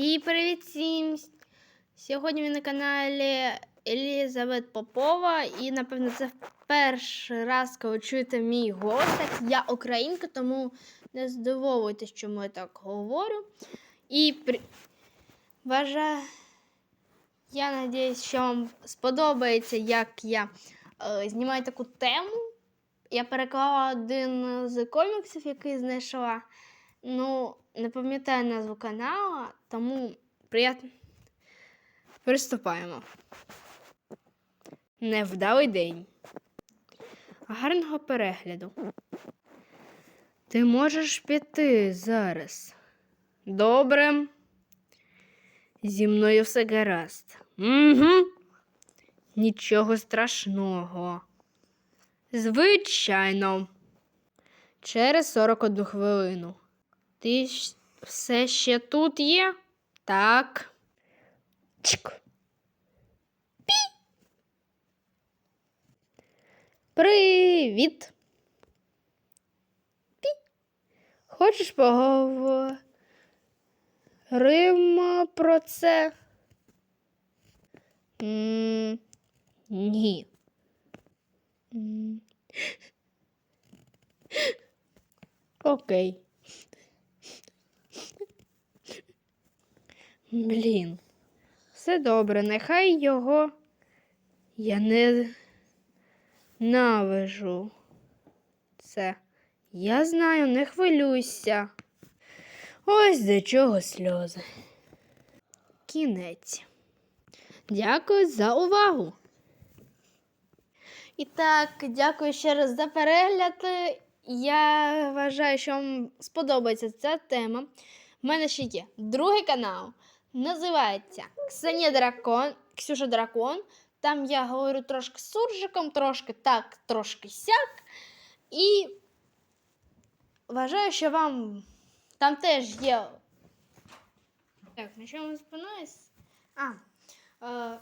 І привіт всім! Сьогодні ми на каналі Елізабет Попова. І, напевно, це перший раз, коли чуєте мій голос. Я українка, тому не здивовуйтесь, чому я так говорю. І при... вважаю, я надіюсь, що вам сподобається, як я е, знімаю таку тему. Я переклала один з коміксів, який знайшла. Ну, не пам'ятаю назву каналу, тому приятно. Приступаємо. Невдалий день. Гарного перегляду. Ти можеш піти зараз. Добре. Зі мною все гаразд. Угу. Нічого страшного. Звичайно. Через 41 хвилину. Ти все ще тут є? Так. Чик. Пі. Привіт. Пі. Хочеш поговоримо про це? М, Ні. М. Окей. Блін. Все добре, нехай його я не навижу. Це. Я знаю, не хвилюйся. Ось до чого сльози. Кінець. Дякую за увагу. І так, дякую ще раз за перегляд. Я вважаю, що вам сподобається ця тема. У мене ще є другий канал. Називається Ксенія Дракон, Ксюша Дракон. Там я говорю трошки суржиком, трошки так, трошки сяк. І вважаю, що вам там теж є. Так, на чому спинаюсь? А, е,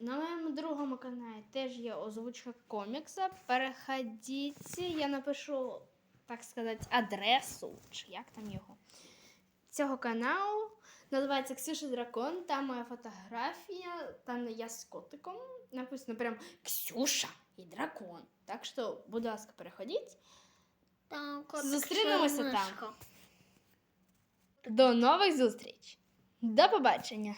на моєму другому каналі теж є озвучка комікса. Переходіть, я напишу, так сказати, адресу, чи як там його, цього каналу. Називається Ксюша Дракон, там моя фотографія, там я з котиком. Написано прям Ксюша і дракон. Так що, будь ласка, переходіть. Там котик Зустрінемося там. До нових зустріч. До побачення!